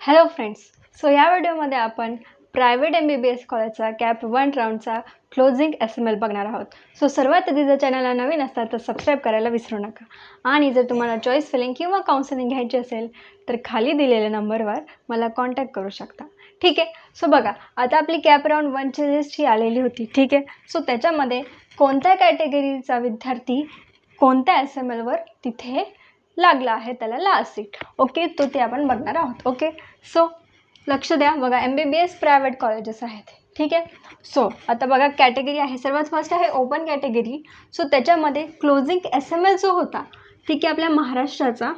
Hello friends so या व्हिडिओमध्ये आपण private M B B S कॉलेजचा कॅप वन राऊंडचा क्लोजिंग एस एम एल बघणार आहोत. सो सर्वात आधी जर चॅनलला नवीन असतात तर सबस्क्राईब करायला विसरू नका. आणि जर तुम्हाला चॉईस फिलिंग किंवा काउन्सिलिंग घ्यायची असेल तर खाली दिलेल्या नंबरवर मला कॉन्टॅक्ट करू शकता. ठीक आहे? सो बघा आता आपली कॅप राऊंड वनची लिस्ट ही आलेली होती. ठीक आहे? सो त्याच्यामध्ये कोणत्या कॅटेगरीचा विद्यार्थी कोणत्या एस एम एलवर तिथे लागला आहे त्याला लास्ट सीट. ओके तो ते आपण बघणार आहोत. ओके सो लक्ष द्या. बघा M B B S private colleges आहेत. ठीक आहे? सो आता बघा कॅटेगरी आहे. सर्वात फर्स्ट आहे ओपन कॅटेगरी सो त्याच्यामध्ये क्लोजिंग एस एम एल जो होता ठीक आहे आपल्या महाराष्ट्राचा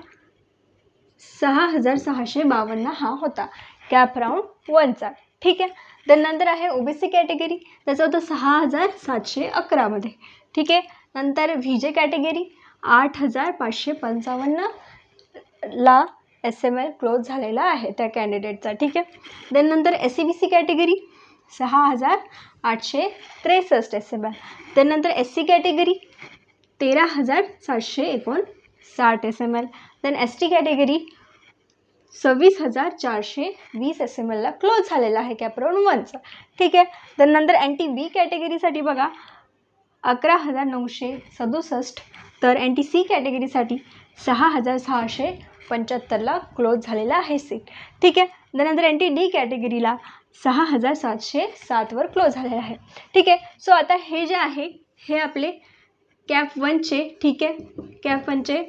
सहा हजार सहाशे बावन्न हा होता. कॅप राऊंड वनचा ठीक आहे? तर नंतर आहे ओ बी सी कॅटेगरी त्याचा होता सहा हजार सातशे अकरामध्ये ठीक आहे? नंतर व्ही जे कॅटेगरी आठ हजार पाचशे पंचावन्न ला एस एम एल क्लोज झालेला आहे त्या कॅन्डिडेटचा ठीक आहे? देन नंतर S C B C category सहा हजार आठशे त्रेसष्ट एस एम एल त्यानंतर एस सी कॅटेगरी तेरा हजार सातशे एकोणसाठ S M L then S T category सव्वीस हजार चारशे वीस एस एम एलला क्लोज झालेला आहे कॅप्रोन वनचा ठीक आहे? त्यानंतर एन टी बी कॅटेगरीसाठी बघा अकरा हजार नऊशे सदुसष्ट तर एन टी सी कॅटेगरीसाठी सहा हजार सहाशे पंच्याहत्तरला क्लोज झालेला आहे सीट ठीक आहे? त्यानंतर एन टी डी कॅटेगरीला सहा हजार सातशे सातवर क्लोज झालेला आहे. ठीक आहे? सो आता हे जे आहे हे आपले कॅप वनचे ठीक आहे? कॅप वनचे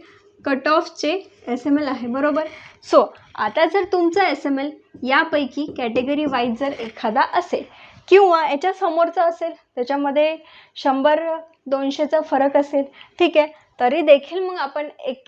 कट ऑफचे एस एम एल आहे बरोबर? सो आता जर तुमचा एस एम एल यापैकी कॅटेगरी वाईज जर एखादा असेल किंवा याच्या समोरचा असेल त्याच्यामध्ये शंभर दोनशेचा फरक असेल ठीक आहे? तरी देखील मग आपण एक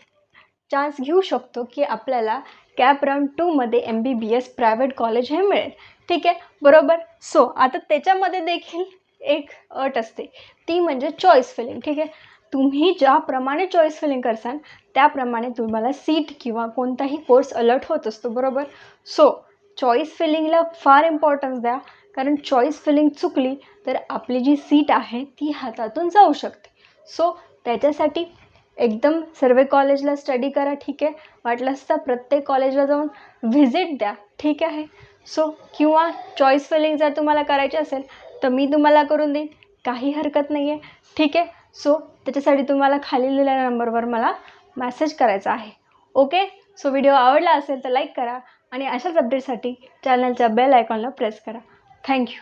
चान्स घेऊ शकतो की आपल्याला कॅप राऊंड टूमध्ये M B B S private college हे मिळेल. ठीक आहे? बरोबर? सो आता त्याच्यामध्ये देखील एक अट असते. ती म्हणजे चॉईस फिलिंग ठीक आहे? तुम्ही ज्याप्रमाणे चॉईस फिलिंग करसान त्याप्रमाणे तुम्हाला सीट किंवा कोणताही कोर्स अलर्ट होत असतो. बरोबर? सो चॉईस फिलिंगला फार इम्पॉर्टन्स द्या. कारण चॉईस फिलिंग चुकली तर आपली जी सीट आहे ती हातातून जाऊ शकते. सो त्याच्यासाठी एकदम सर्व कॉलेजला स्टडी करा ठीक आहे? वाटलंच तर प्रत्येक कॉलेजला जाऊन व्हिजिट द्या ठीक आहे? सो किंवा चॉईस फिलिंग जर तुम्हाला करायची असेल तर मी तुम्हाला करून देईन. काही हरकत नाही आहे ठीक आहे? सो त्याच्यासाठी तुम्हाला खाली दिलेल्या नंबरवर मला मॅसेज करायचा आहे. ओके सो व्हिडिओ आवडला असेल तर लाईक करा आणि अशाच अपडेटसाठी चॅनलच्या बेल आयकॉनला प्रेस करा. थँक्यू